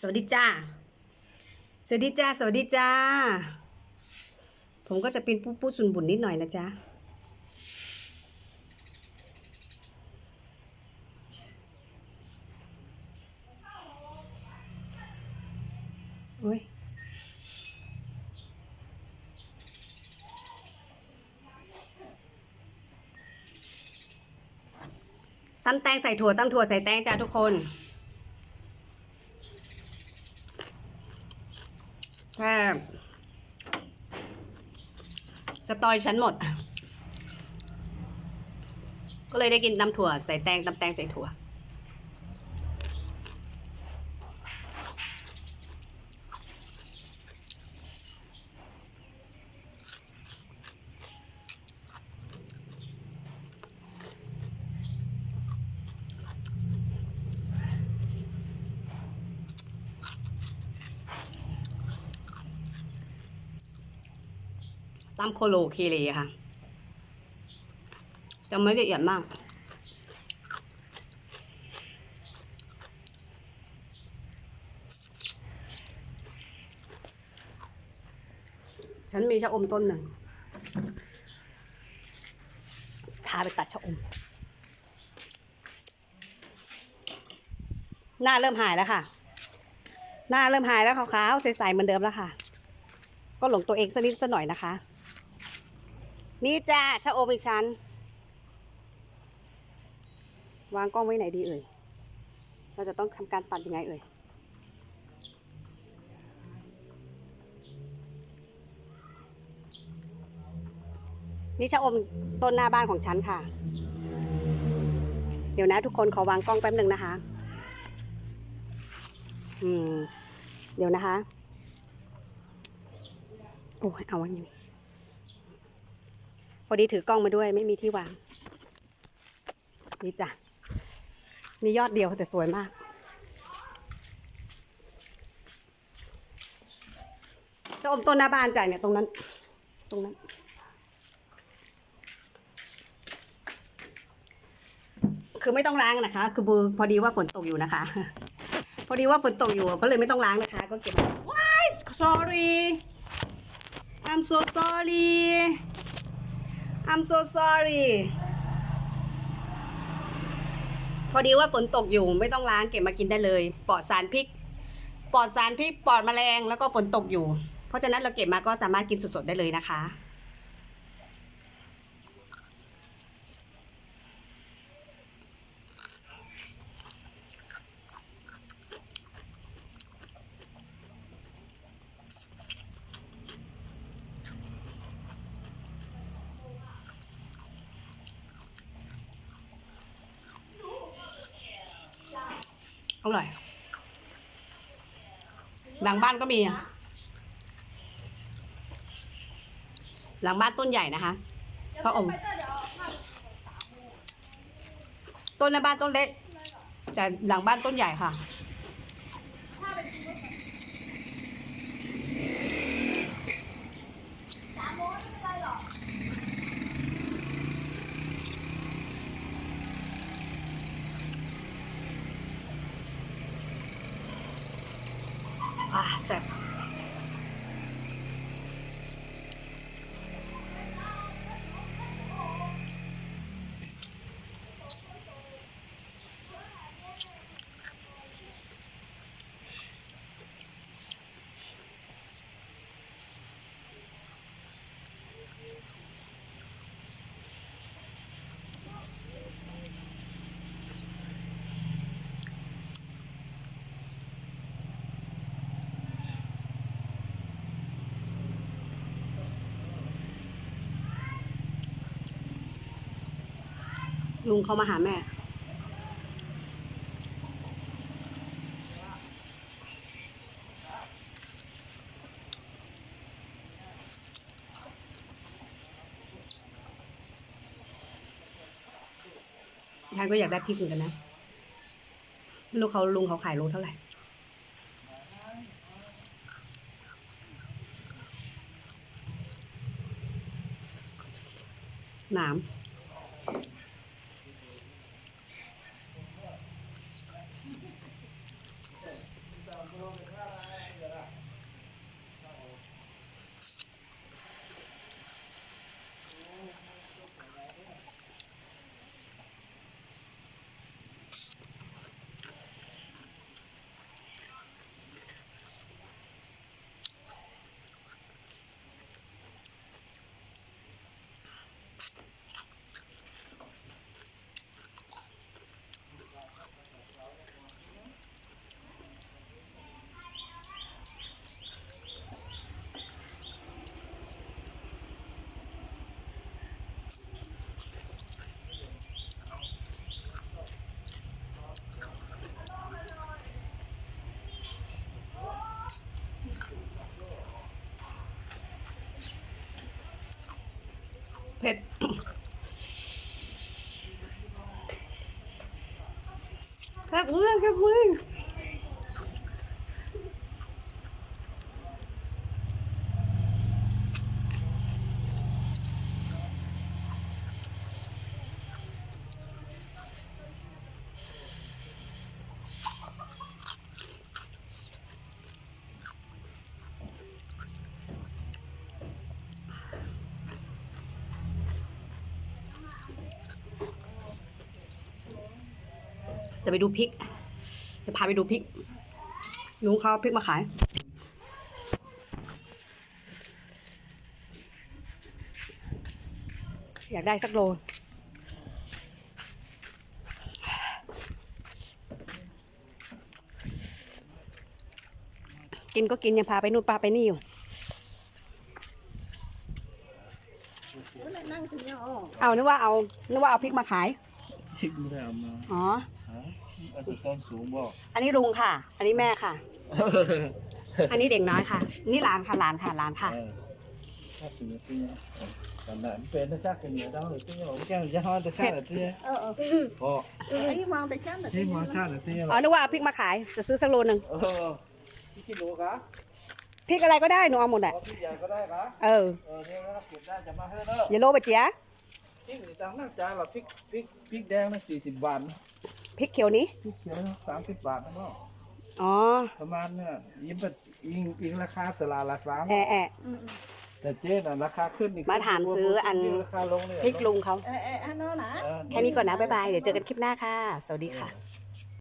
สวัสดีจ้า สวัสดีจ้า สวัสดีจ้า ผมก็จะเป็นผู้ผู้สุนบุญนิดหน่อยนะจ๊ะ โอ้ยตำแตงใส่ถั่วตำถั่วใส่แตงจ้าทุกคน แค่สตอยฉันหมด ก็เลยได้กินตำถั่ว ใส่แตงตำแตงใส่ถั่ว ตำโคโลเคเลค่ะจะไม่ละเอียดมาก ฉันมีชะอมต้นหนึ่งทาไปตัดชะอม หน้าเริ่มหายแล้วค่ะ หน้าเริ่มหายแล้วขาวๆใสๆเหมือนเดิมแล้วค่ะ ก็หลงตัวเองสักนิดสักหน่อยนะคะ นี่จ้าชะโอมอีกชั้น วางกล้องไว้ไหนดีเอ่ย เราจะต้องทำการตัดยังไงเอ่ย นี่ชะอมต้นหน้าบ้านของฉันค่ะ เดี๋ยวนะทุกคนขอวางกล้องแป๊บหนึ่งนะคะ อืม เดี๋ยวนะคะ โอ้ยเอาวันอยู่ อดีถือกล้องมาด้วยไม่มีที่วาง นี่จ้ะมียอดเดียวแต่สวยมาก จะอมต้นหน้าบ้านจ่ายเนี่ยตรงนั้น ตรงนั้น คือไม่ต้องล้างนะคะ คือพอดีว่าฝนตกอยู่นะคะ พอดีว่าฝนตกอยู่ก็เลยไม่ต้องล้างนะคะ ก็เก็บว้าย sorry I'm so sorry I'm so sorry พอดีว่าฝนตกอยู่ไม่ต้องล้างเก็บมากินได้เลย ปลอดสารพิษปลอดสารพิษปลอดแมลงแล้วก็ฝนตกอยู่ เพราะฉะนั้นเราเก็บมาก็สามารถกินสดๆได้เลยนะคะ อร่อย หลังบ้านก็มี หลังบ้านต้นใหญ่นะคะพระอมต้นในบ้านต้นเล็กแต่หลังบ้านต้นใหญ่ค่ะ ลุงเขามาหาแม่ ฉันก็อยากได้พริกเหมือนกันนะไม่รู้เขาลุงเขาขายโลเท่าไหร่หนาม ผ็ดครับมือครับมือ จะไปดูพริกจะพาไปดูพริกลุงเขาเอาพริกมาขาย อยากได้สักโลกินก็กินยังพาไปนู่นพาไปนี่อยู่เอานึกว่าเอานึกว่าเอาพริกมาขายพริกไม่ได้เอามาอ๋อ ฮะอาจจะต้นสูงบอกอันนี้ลุงค่ะ อันนี้แม่ค่ะ อันนี้เด็กน้อยค่ะ นี่หลานค่ะหลานค่ะหลานค่ะเออถ้าถึงที่ตอนนั้นเป็นถ้าจักเป็นเนื้อดาวหรือที่ผมแก้จะฮอดจะชาติที่เออเออพอเออไอ้วางแต่ชั้นน่ะที่มาชาติที่อ๋อนึกว่าเอาพริกมาขายจะซื้อสักโลหนึ่งเออพี่กิโลกะพริกอะไรก็ได้หนูเอาหมดแหละพอพี่ใหญ่ก็ได้กะเออเออเนี่ยนะเก็บได้จะมาให้เด้ออย่าโลไปเจียพริกนี่ตังค์นักจ่ายหรอพริกพริกพริกแดงนะสี่สิบบาท พริกเขียวนี้พริกเขียวสามสิบบาทนะเนาะอ๋อ ประมาณเนี่ยยิ่งเป็นยิ่งยิ่งราคาตลาดละสามแอะแอะแต่เจ๊น่ะราคาขึ้นอีกมาถามซื้ออันราคาลงเนี่ยพริกลุงเขา เออเอออันนั้นนะ เออ แค่นี้ก่อนนะ บ๊ายบาย เดี๋ยวเจอกันคลิปหน้าค่ะ สวัสดีค่ะเ